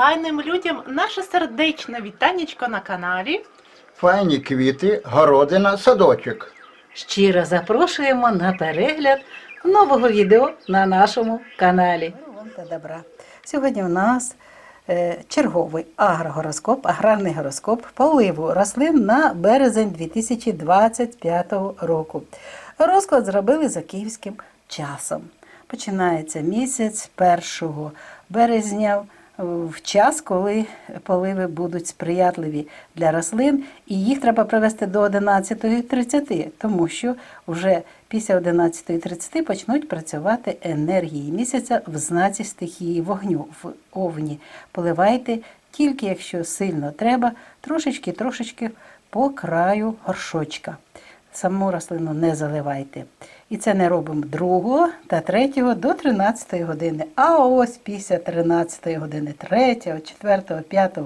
файним людям наше сердечне вітанечко на каналі. Файні квіти, городина, садочок. Щиро запрошуємо на перегляд нового відео на нашому каналі. Та добра. Сьогодні у нас е, черговий агрогороскоп, аграрний гороскоп поливу рослин на березень 2025 року. Розклад зробили за київським часом. Починається місяць 1 березня в час, коли поливи будуть сприятливі для рослин, і їх треба провести до 11.30, тому що вже після 11.30 почнуть працювати енергії місяця в знаці стихії вогню в овні. Поливайте тільки якщо сильно треба, трошечки-трошечки по краю горшочка. Саму рослину не заливайте. І це не робимо 2 та 3 до 13 години. А ось після 13 години 3, 4, 5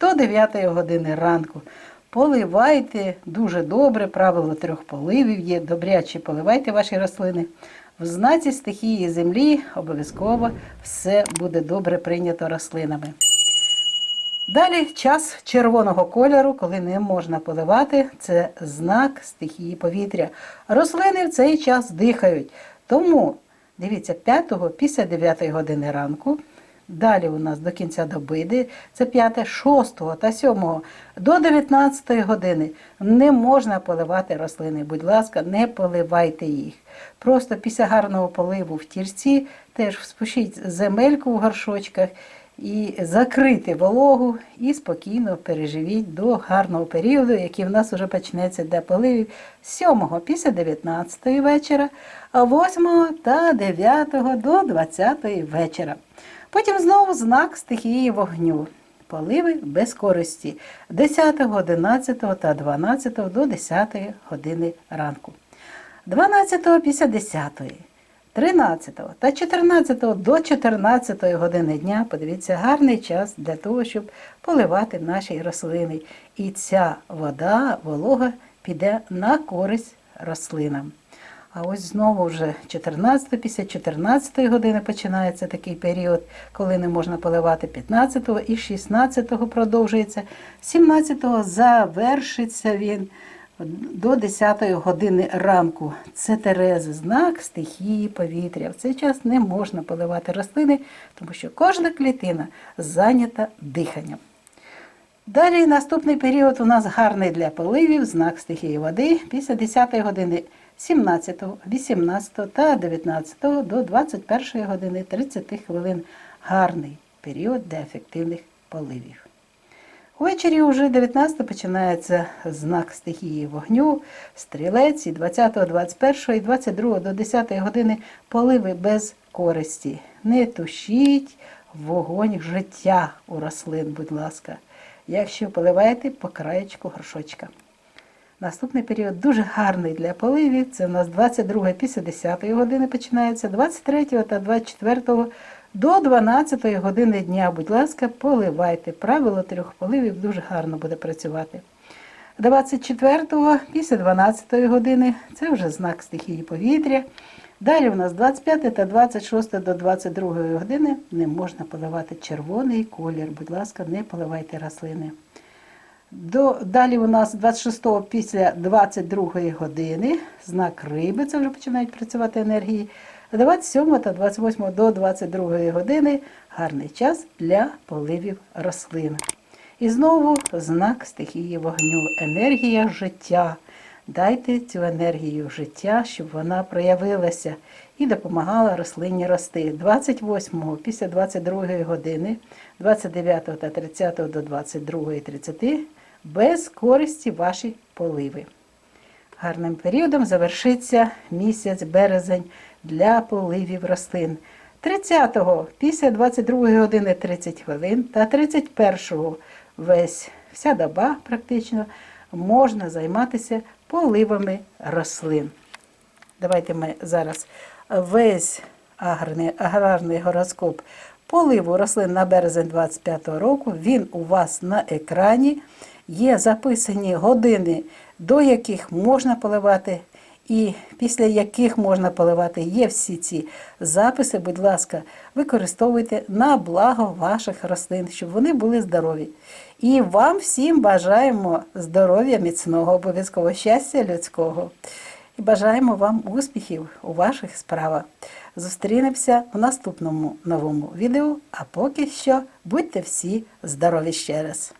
до 9 години ранку. Поливайте дуже добре, правило трьох поливів є. Добряче поливайте ваші рослини. В знаці стихії землі обов'язково все буде добре прийнято рослинами. Далі час червоного кольору, коли не можна поливати, це знак стихії повітря. Рослини в цей час дихають. Тому дивіться, 5-го після 9 години ранку. Далі у нас до кінця добиди, це 5, 6 та 7 до 19 години не можна поливати рослини. Будь ласка, не поливайте їх. Просто після гарного поливу в тірці теж спушіть земельку в горшочках і закрити вологу і спокійно переживіть до гарного періоду, який в нас вже почнеться для поливів 7 після 19 вечора, а 8 та 9 до 20 вечора. Потім знову знак стихії вогню. Поливи без користі 10, 11 та 12 до 10 години ранку. 12 після 10, 13 та 14 до 14 години дня, подивіться, гарний час для того, щоб поливати наші рослини. І ця вода, волога піде на користь рослинам. А ось знову вже 14 після 14 години починається такий період, коли не можна поливати 15 і 16 продовжується. 17 завершиться він до 10 години ранку. Це Терези, знак стихії повітря. В цей час не можна поливати рослини, тому що кожна клітина зайнята диханням. Далі наступний період у нас гарний для поливів, знак стихії води після 10 години 17, 18 та 19 до 21 години 30 хвилин. Гарний період для ефективних поливів. Увечері вже 19 починається знак стихії вогню, стрілець і 20, 21 і 22 до 10 години поливи без користі. Не тушіть вогонь життя у рослин, будь ласка, якщо поливаєте по краєчку горшочка. Наступний період дуже гарний для поливів. Це у нас 22 після 10 години починається, 23 та 24 до 12 години дня. Будь ласка, поливайте. Правило трьох поливів дуже гарно буде працювати. 24 після 12 години це вже знак стихії повітря. Далі у нас 25 та 26 до 22 години не можна поливати червоний колір. Будь ласка, не поливайте рослини. До, далі у нас 26 після 22 години знак риби, це вже починають працювати енергії. 27 та 28 до 22 години гарний час для поливів рослин. І знову знак стихії вогню, енергія життя. Дайте цю енергію життя, щоб вона проявилася і допомагала рослині рости. 28 після 22 години, 29 та 30 до 22 30 без користі ваші поливи. Гарним періодом завершиться місяць березень для поливів рослин. 30-го після 22 години 30 хвилин та 31-го весь вся доба практично можна займатися поливами рослин. Давайте ми зараз весь аграрний, аграрний гороскоп поливу рослин на березень 25 року. Він у вас на екрані. Є записані години, до яких можна поливати, і після яких можна поливати, є всі ці записи, будь ласка, використовуйте на благо ваших рослин, щоб вони були здорові. І вам всім бажаємо здоров'я, міцного, обов'язково щастя людського. І бажаємо вам успіхів у ваших справах. Зустрінемося в наступному новому відео. А поки що будьте всі здорові ще раз.